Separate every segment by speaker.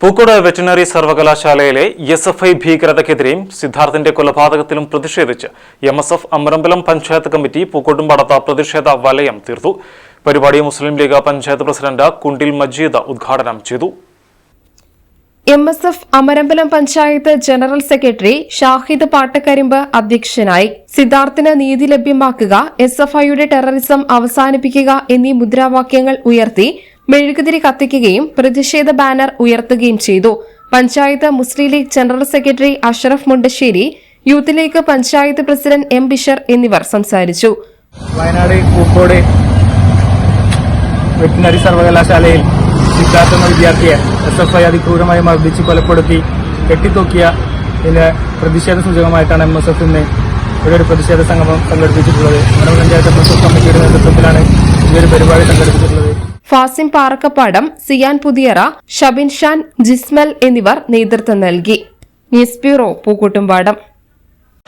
Speaker 1: Pookode veterinary സർവകലാശാലയിലെ S F I ഭീകരതയ്ക്കെതിരെയും സിദ്ധാർത്ഥിന്റെ കൊലപാതകത്തിലും പ്രതിഷേധിച്ച് M S F Amarambalam panchayat committee പൂക്കോട്ടുംപാടത്ത് പ്രതിഷേധ വലയം തീർത്തു. പരിപാടി Muslim League panchayat president കുണ്ടിൽ Majeed ഉദ്ഘാടനം ചെയ്തു.
Speaker 2: M S F Amarambalam panchayat general secretary Shahid Pattakkarimbu അധ്യക്ഷനായി സിദ്ധാർത്ഥിന് നീതി ലഭ്യമാക്കുക എസ് എഫ് ഐയുടെ ടെററിസം അവസാനിപ്പിക്കുക എന്നീ മുദ്രാവാക്യങ്ങൾ ഉയർത്തി മെഴുകുതിരി കത്തിക്കുകയും പ്രതിഷേധ ബാനർ ഉയർത്തുകയും ചെയ്തു. Panchayat Muslim League general secretary Ashraf Mundassery Youth League panchayat president M Bishar എന്നിവർ സംസാരിച്ചു.
Speaker 3: വയനാട് പൂക്കോട് വെറ്റിനറി സർവകലാശാലയിൽ സിദ്ധാർത്ഥ വിദ്യാർത്ഥിയെ എസ് എഫ് ഐ അതിക്രൂരമായി മർദ്ദിച്ച് കൊലപ്പെടുത്തി കെട്ടിത്തൂക്കിയ പ്രതിഷേധ സൂചകമായിട്ടാണ് എം എസ് എഫ് ഇന്ന് ഇവിടെ ഒരു പ്രതിഷേധ സംഗമം സംഘടിപ്പിച്ചിട്ടുള്ളത്. നമ്മുടെ പഞ്ചായത്ത് എം എസ് എഫ് കമ്മിറ്റിയുടെ നേതൃത്വത്തിലാണ് ഈ പരിപാടി സംഘടിപ്പിച്ചിട്ടുള്ളത്.
Speaker 2: ഫാസിം പാറക്കപ്പാടം സിയാൻ പുതിയറ ഷബിൻ ഷാൻ ജിസ്മൽ എന്നിവർ നേതൃത്വം നൽകി. News bureau Pookkottumpadam.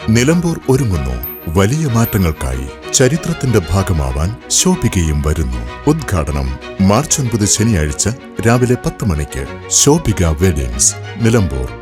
Speaker 4: നിലമ്പൂർ ഒരുങ്ങുന്നു. വലിയ മാറ്റങ്ങൾക്കായി ചരിത്രത്തിന്റെ ഭാഗമാവാൻ ശോഭികയും വരുന്നു. ഉദ്ഘാടനം മാർച്ച് ഒൻപത് ശനിയാഴ്ച രാവിലെ പത്ത് മണിക്ക് ശോഭിക വെഡിങ്സ് നിലമ്പൂർ.